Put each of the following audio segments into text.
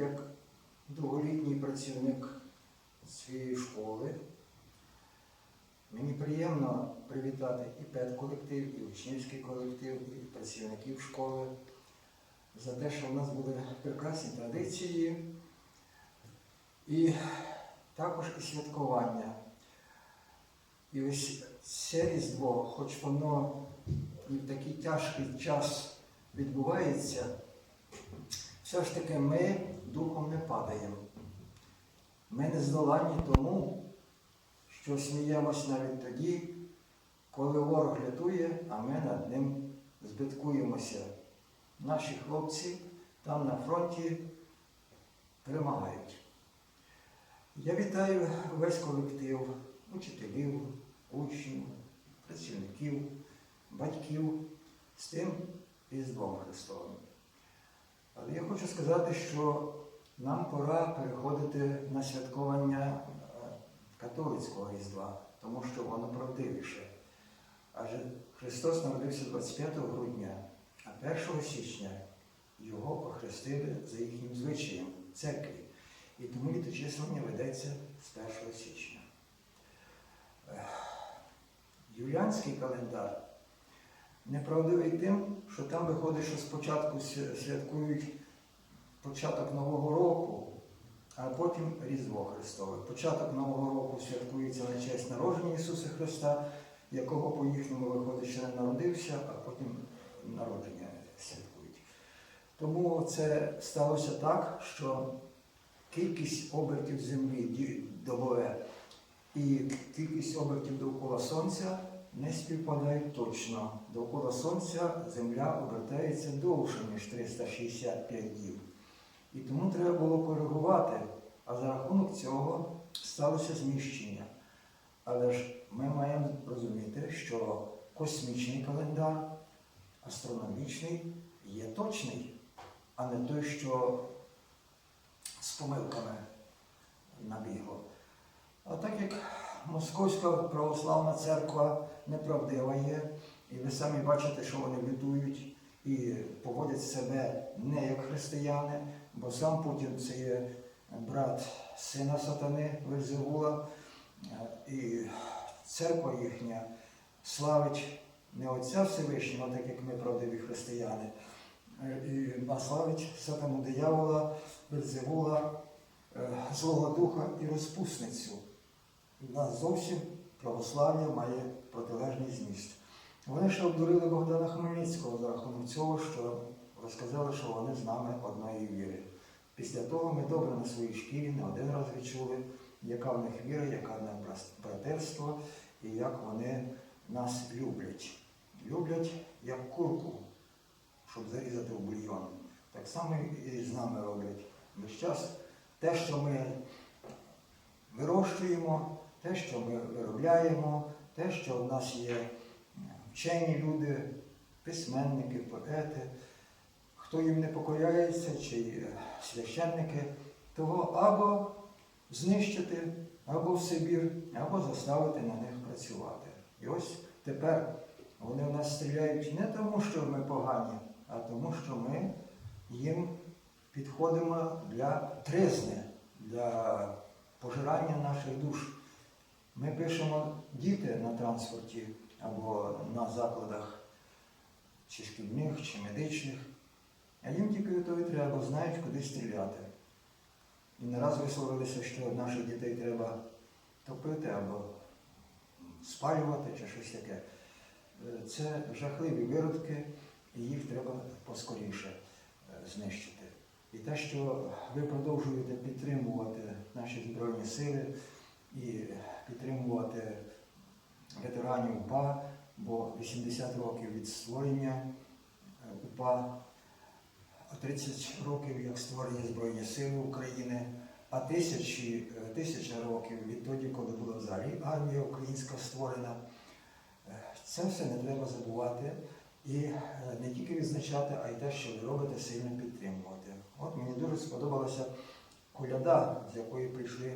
як довголітній працівник цієї школи, мені приємно привітати і педколектив, і учнівський колектив, і працівників школи за те, що в нас були прекрасні традиції, і також і святкування. І ось це різдво, хоч воно і в такий тяжкий час відбувається, все ж таки ми духом не падаємо. Ми не здоланні тому, що сміємось навіть тоді, коли ворог рятує, а ми над ним збиткуємося. Наші хлопці там на фронті перемагають. Я вітаю весь колектив учителів, учнів, працівників, батьків з тим Різдвом Христовим. Але я хочу сказати, що нам пора переходити на святкування е, католицького Різдва, тому що воно правдивіше. Адже Христос народився 25 грудня, а 1 січня його охрестили за їхнім звичаєм в церкві. І тому літочислення ведеться з 1 січня. Юліанський календар неправдивий тим, що там виходить, що спочатку святкують початок Нового року, а потім Різдво Христове. Початок Нового року святкується на честь народження Ісуса Христа, якого по їхньому виходить ще не народився, а потім народження святкують. Тому це сталося так, що кількість обертів землі добове і кількість обертів довкола Сонця не співпадають точно. Довкола Сонця Земля обертається довше, ніж 365 днів. І тому треба було коригувати, а за рахунок цього сталося зміщення. Але ж ми маємо розуміти, що космічний календар, астрономічний є точний, а не той, що з помилками набігло. А так як Московська православна церква неправдива є, і ви самі бачите, що вони ведують і поводять себе не як християни, бо сам Путін це є брат сина сатани Вельзевула, і церква їхня славить не Отця Всевишнього, так як ми правдиві християни, а славить сатану диявола, Вельзевула, е, Злого Духа і розпусницю. У нас зовсім православ'я має протилежний зміст. Вони ще обдурили Богдана Хмельницького за рахунок цього, що розказали, що вони з нами одної віри. Після того ми добре на своїй шкірі не один раз відчули, яка в них віра, яка в них братерство і як вони нас люблять. Люблять як курку, щоб зарізати в бульйон. Так само і з нами роблять. Весь час те, що ми вирощуємо, те, що ми виробляємо, те, що в нас є вчені люди, письменники, поети, хто їм не покоряється, чи священники, того або знищити, або в Сибір, або заставити на них працювати. І ось тепер вони в нас стріляють не тому, що ми погані, а тому, що ми їм підходимо для тризни, для пожирання наших душ. Ми пишемо діти на транспорті або на закладах чи шкільних, чи медичних, а їм тільки того треба, знають, куди стріляти. І не раз висловилися, що наших дітей треба топити або спалювати чи щось таке. Е, Це жахливі виродки, і їх треба поскоріше е, знищити. І те, що ви продовжуєте підтримувати наші Збройні сили і підтримувати ветеранів УПА, бо 80 років від створення е, УПА, 30 років як створення Збройні Сили України, а тисячі, е, тисяча років відтоді, коли була взагалі армія українська створена. Е, Це все не треба забувати і не тільки відзначати, а й те, що ви робите, сильно підтримувати. От мені дуже сподобалася коляда, з якої прийшли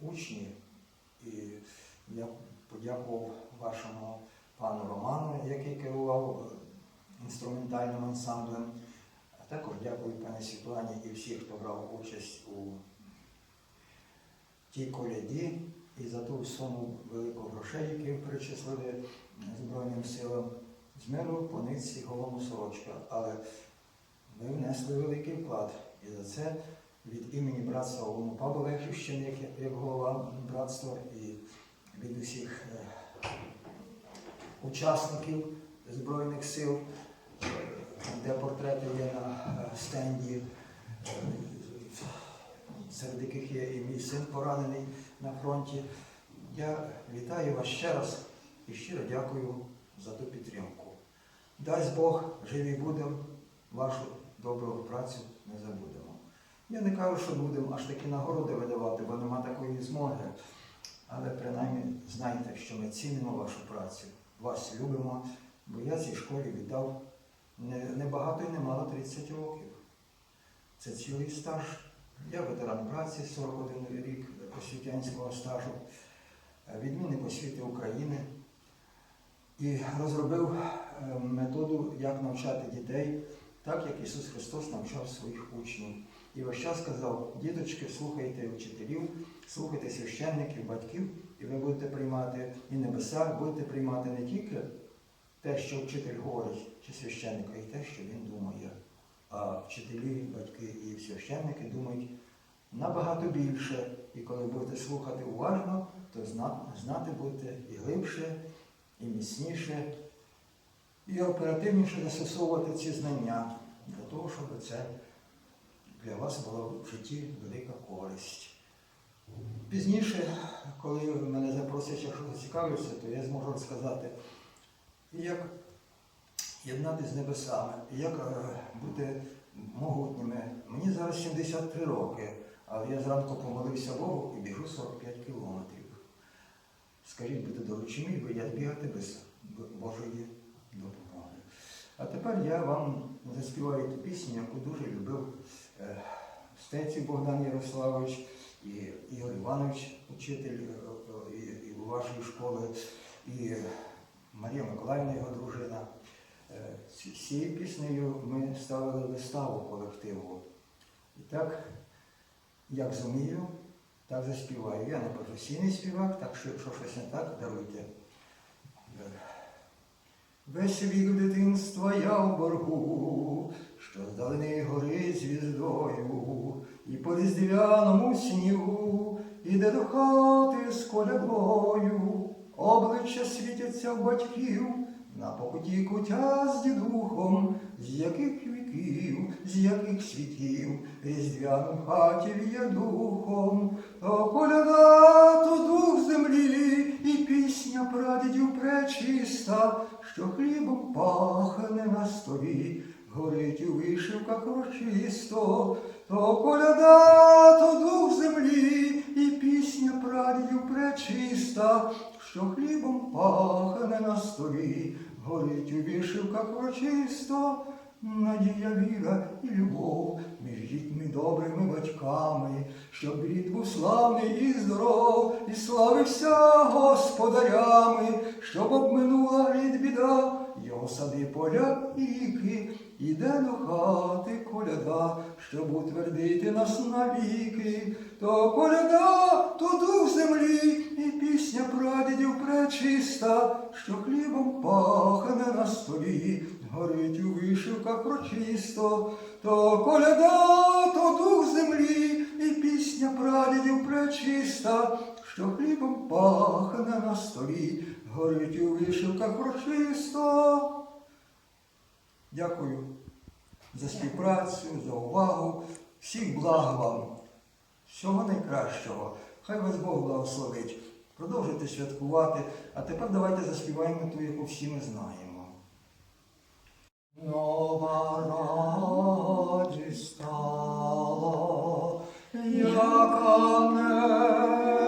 учні, і я подякував вашому пану Роману, який керував е, інструментальним ансамблем. А Також дякую пані Світлані і всіх, хто брав участь у тій коляді і за ту суму велику грошей, які перечислили Збройним силам з миру по нитці голому сорочка. Але ви внесли великий вклад. І за це від імені братства Олому Павла Лехівщини, як голова братства, і від усіх е, учасників Збройних сил, де портрети є на е, стенді, е, серед яких є і мій син поранений на фронті. Я вітаю вас ще раз і щиро дякую за ту підтримку. Дасть Бог, живі будемо, вашу добру працю не забудемо. Я не кажу, що будемо аж такі нагороди видавати, бо нема такої змоги. Але принаймні знайте, що ми цінимо вашу працю, вас любимо, бо я цій школі віддав не, не і не мало 30 років. Це цілий стаж. Я ветеран праці 41 рік освітянського стажу, е, відмінник освіти України і розробив е, методу, як навчати дітей, так як Ісус Христос навчав своїх учнів. І весь час сказав, діточки, слухайте вчителів, слухайте священників, батьків, і ви будете приймати і небеса, будете приймати не тільки те, що вчитель говорить, чи священник, а й те, що він думає. А вчителі, батьки і священники думають набагато більше. І коли будете слухати уважно, то знати будете і глибше, і міцніше, і оперативніше застосовувати ці знання для того, щоб це для вас була в житті велика користь. Пізніше, коли мене запросять, якщо зацікавився, то я зможу розказати, як єднати з небесами, як е, бути могутніми. Мені зараз 73 роки, але я зранку помолився Богу і біжу 45 кілометрів. Скажіть, буде доручі мій, бо я бігати без Божої допомоги. А тепер я вам заспіваю ту пісню, яку дуже любив е, Стеців Богдан Ярославович і Ігор Іванович, учитель е, е, і, вашої школи, і Марія Миколаївна, його дружина. Цією піснею ми ставили виставу колективу. І так, як зумію, так заспіваю. Я не професійний співак, так що якщо щось не так, даруйте. Весь вік дитинства я в боргу, що здалини гори звіздою, і по різдвяному снігу іде до хати з колядою, обличчя світяться в батьків, на покуті кутя з дідухом, з яких віків, з яких світів, різдвяну хаті в'є духом, то коляда, то дух землі, і пісня прадідів пречиста, що хлібом пахне на столі, горить у вишивках урочисто, то коляда, то дух землі, і пісня прадідів пречиста, що хлібом пахне на столі, горить у вишивках урочисто, надія віра і любов між дітьми добрими батьками, щоб рід був славний і здоров, і славився господарями, щоб обминула рід біда, його сади поля і ріки, іде до хати коляда, щоб утвердити нас навіки, то коляда, то дух землі, і пісня прадідів пречиста, у прочисто, то коляда, то дух землі, і пісня прадідів пречиста, що хлібом пахне на столі, горить у вишивках прочисто. Дякую за співпрацю, за увагу. Всіх благ вам, всього найкращого. Хай вас Бог благословить. Продовжуйте святкувати. А тепер давайте заспіваємо ту, яку всі ми знаємо. Нова радість стала, яка не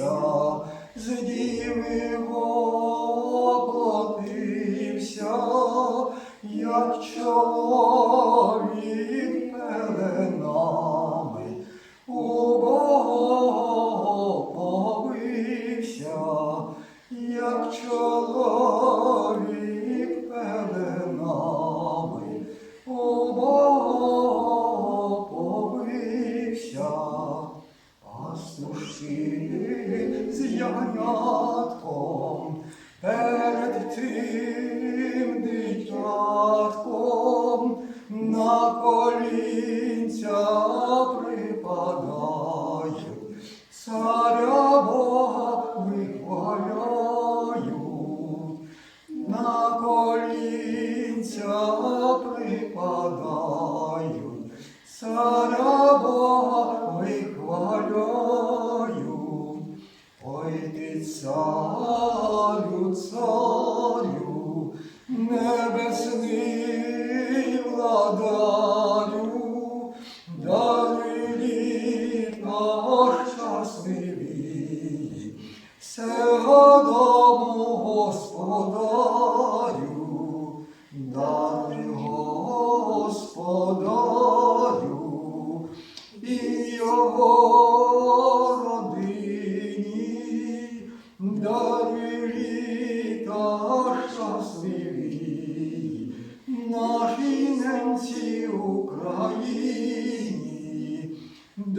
народився, з діви воплотився, як чоловік.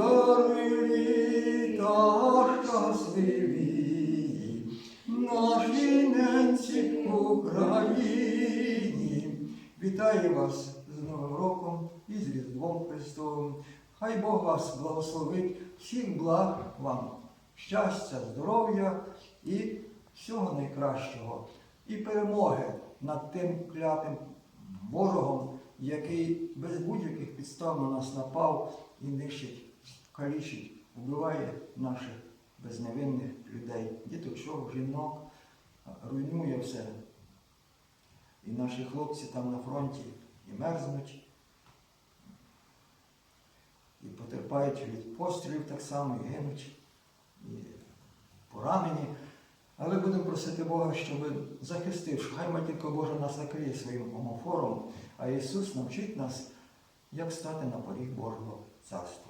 Дари літа щасливі, нашій ненці Україні. Вітаю вас з Новим роком і з Різдвом Христовим. Хай Бог вас благословить, всіх благ вам, щастя, здоров'я і всього найкращого, і перемоги над тим клятим ворогом, який без будь-яких підстав на нас напав і нищить, калічить, вбиває наших безневинних людей, діточок, жінок, руйнує все. І наші хлопці там на фронті і мерзнуть, і потерпають від пострілів так само, і гинуть, і поранені. Але будемо просити Бога, щоб захистив, хай Матінко Божа нас закриє своїм омофором, а Ісус навчить нас, як стати на поріг Божого царства.